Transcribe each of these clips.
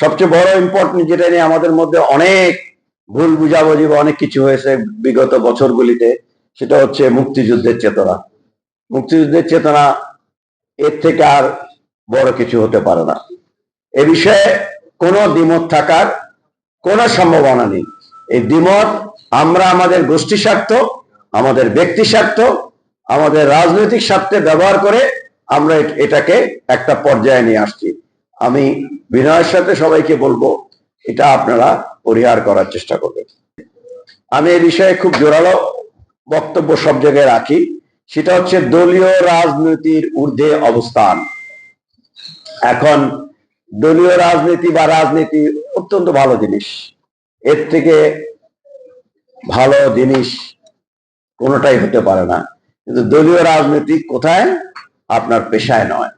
সবচেয়ে বড় ইম্পর্টেন্ট যেটা নিয়ে আমাদের মধ্যে অনেক ভুল বুঝাবুঝি বা অনেক কিছু হয়েছে বিগত বছরগুলিতে, সেটা হচ্ছে মুক্তিযুদ্ধের চেতনা। মুক্তিযুদ্ধের চেতনা এর থেকে আর বড় কিছু হতে পারে না। এ বিষয়ে কোনো দ্বিমত থাকার কোনো সম্ভাবনা নেই। এই দ্বিমত আমরা আমাদের গোষ্ঠী স্বার্থ, আমাদের ব্যক্তি স্বার্থ, আমাদের রাজনৈতিক স্বার্থে ব্যবহার করে আমরা এটাকে একটা পর্যায়ে নিয়ে আসছি। আমি বিনয়ের সাথে সবাইকে বলব, এটা আপনারা পরিহার করার চেষ্টা করবেন। আমি এই বিষয়ে খুব জোরালো বক্তব্য সব জায়গায় রাখি। সেটা হচ্ছে দলীয় রাজনীতির ঊর্ধ্বে অবস্থান। এখন দলীয় রাজনীতি বা রাজনীতি অত্যন্ত ভালো জিনিস। এর থেকে ভালো জিনিস কোনোটাই হতে পারে না। কিন্তু দলীয় রাজনীতি কোথায়? আপনার পেশায় নয়।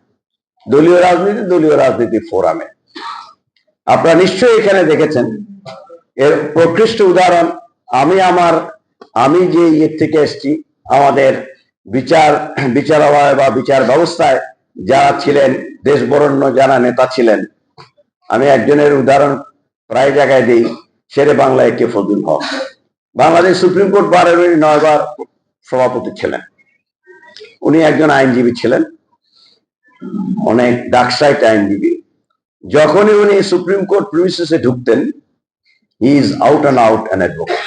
দলীয় রাজনীতি দলীয় রাজনীতি ফোরামে। আপনারা নিশ্চয়ই এখানে দেখেছেন, এর প্রকৃষ্ট উদাহরণ, আমি আমার, আমি যে ইয়ের থেকে এসেছি, আমাদের বিচার, বিচারালয় বা বিচার ব্যবস্থায় যারা ছিলেন দেশ বরণ্য যারা নেতা ছিলেন, আমি একজনের উদাহরণ প্রায় জায়গায় দিই, শেরে বাংলায় K Fazlul Huq. Bangladesh supreme court বারের নয়বার সভাপতি ছিলেন। উনি একজন আইনজীবী ছিলেন। অনেক ডাকসাইট আইনজীবী যখনই উনি সুপ্রিম কোর্ট প্রিমিসেসে ঢুকতেন he is out and out an advocate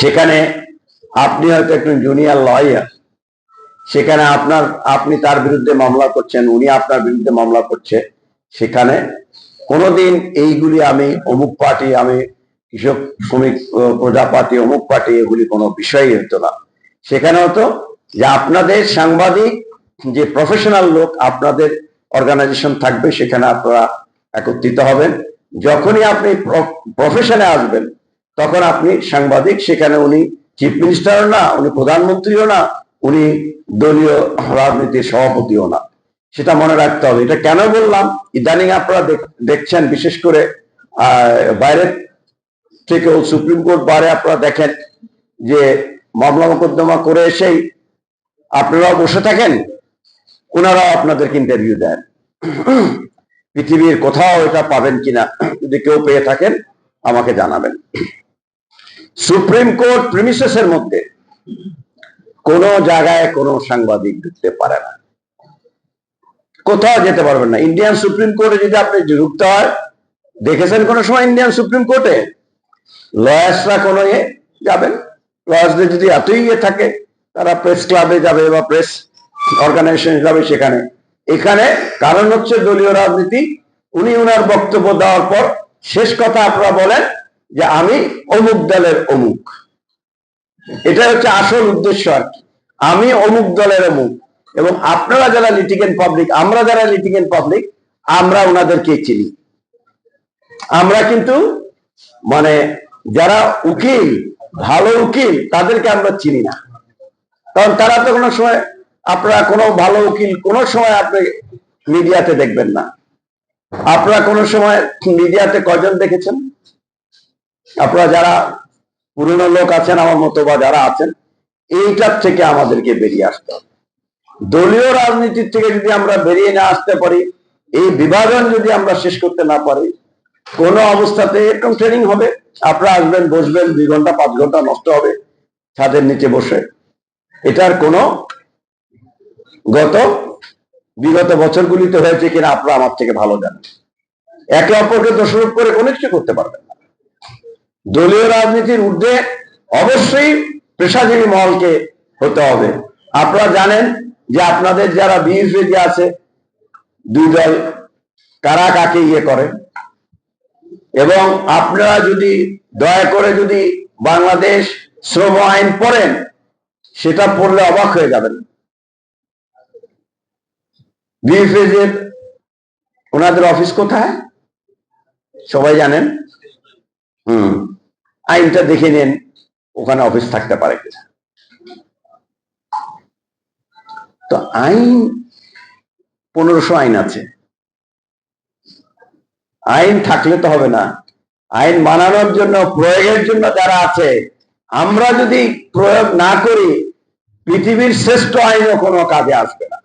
সেখানে আপনি হয়তো একজন জুনিয়র লয়ার সেখানে আপনার, আপনি তার বিরুদ্ধে মামলা করছেন, উনি আপনার বিরুদ্ধে মামলা করছে, সেখানে কোনোদিন এইগুলি আমি, অমুক পার্টি আমি, কৃষক, শ্রমিক প্রজা পার্টি অমুক পার্টি, এগুলি কোনো বিষয়ই হতো না। সেখানে হতো যে আপনাদের সাংবাদিক যে প্রফেশনাল লোক আপনাদের অর্গানাইজেশন থাকবে, সেখানে আপনারা একত্রিত হবেন। যখনই আপনি প্রফেশনে আসবেন, তখন আপনি সাংবাদিক, সেখানে উনি চিফ মিনিস্টারও না, উনি প্রধানমন্ত্রীও না, উনি দলীয় রাজনীতির সভাপতিও না। সেটা মনে রাখতে হবে। এটা কেন বললাম? ইদানিং আপনারা দেখ- দেখছেন, বিশেষ করে বাইরের থেকেও সুপ্রিম কোর্ট বারে আপনারা দেখেন যে মামলা মোকদ্দমা করে এসেই আপনারাও বসে থাকেন? ওনারাও আপনাদেরকে ইন্টারভিউ দেন। পৃথিবীর কোথাও এটা পাবেন কিনা যদি কেউ পেয়ে থাকেন, আমাকে জানাবেন। সুপ্রিম কোর্ট প্রিমিসেসের মধ্যে কোন জায়গায় কোনো সাংবাদিক ঢুকতে পারে না। কোথাও যেতে পারবেন না। ইন্ডিয়ান সুপ্রিম কোর্টে যদি আপনি ঢুকতে হয়, দেখেছেন কোন সময় ইন্ডিয়ান সুপ্রিম কোর্টে লয়ার্সরা কোনো ইয়ে যাবেন। লয়ার্সদের যদি এতই ইয়ে থাকে, তারা প্রেস ক্লাবে যাবে বা প্রেস অর্গানাইজেশন যাবে সেখানে। এখানে কারণ হচ্ছে দলীয় রাজনীতি। উনি উনার বক্তব্য দেওয়ার পর শেষ কথা আপনারা বলেন যে আমি অমুক দলের অমুক। এটা হচ্ছে আসল উদ্দেশ্য আর কি। আমি অমুক দলের অমুক এবং আপনারা যারা লিটিগেন পাবলিক, আমরা যারা লিটিগেন পাবলিক, আমরা ওনাদেরকে চিনি। আমরা কিন্তু মানে যারা উকিল, ভালো উকিল, তাদেরকে আমরা চিনি না। কারণ তারা তো কোনো সময় আপনারা কোনো ভালো উকিল কোনো সময় আপনি মিডিয়াতে দেখবেন না। আপনারা কোনো সময় মিডিয়াতে কজন দেখেছেন? আপনারা যারা পুরনো লোক আছেন আমার মতো বা যারা আছেন, এইটার থেকে আমাদেরকে বেরিয়ে আসতে হবে। দলীয় রাজনীতির থেকে যদি আমরা বেরিয়ে না আসতে পারি, এই বিভাজন যদি আমরা শেষ করতে না পারি, কোনো অবস্থাতে এরকম ট্রেনিং হবে। আপনারা আসবেন, বসবেন, দুই ঘণ্টা, পাঁচ ঘণ্টা নষ্ট হবে ছাদের নিচে বসে। এটার কোনো গত বিগত বছরগুলিতে হয়েছে কিনা আপনারা আমার থেকে ভালো জানেন। একে অপরকে দোষারোপ করে কোনো কিছু করতে পারবেন না। দলীয় রাজনীতির ঊর্ধ্বে অবশ্যই পেশাজীবী মহলকে হতে হবে। আপনারা জানেন যে আপনাদের যারা বিএসপি আছে, দুই দল কারা কাকে ইয়ে করে? এবং আপনারা যদি দয়া করে যদি বাংলাদেশ শ্রম আইন পড়েন, সেটা পড়লে অবাক হয়ে যাবেন। ওনাদের অফিস কোথায়? সবাই জানেন? হুম। আইনটা দেখে নেন, ওখানে অফিস থাকতে পারে তো আইন, পনেরোশো আইন আছে। আইন থাকলে তো হবে না। আইন বানানোর জন্য, প্রয়োগের জন্য যারা আছে, আমরা যদি প্রয়োগ না করি, পৃথিবীর শ্রেষ্ঠ আইনও কোনো কাজে আসবে না।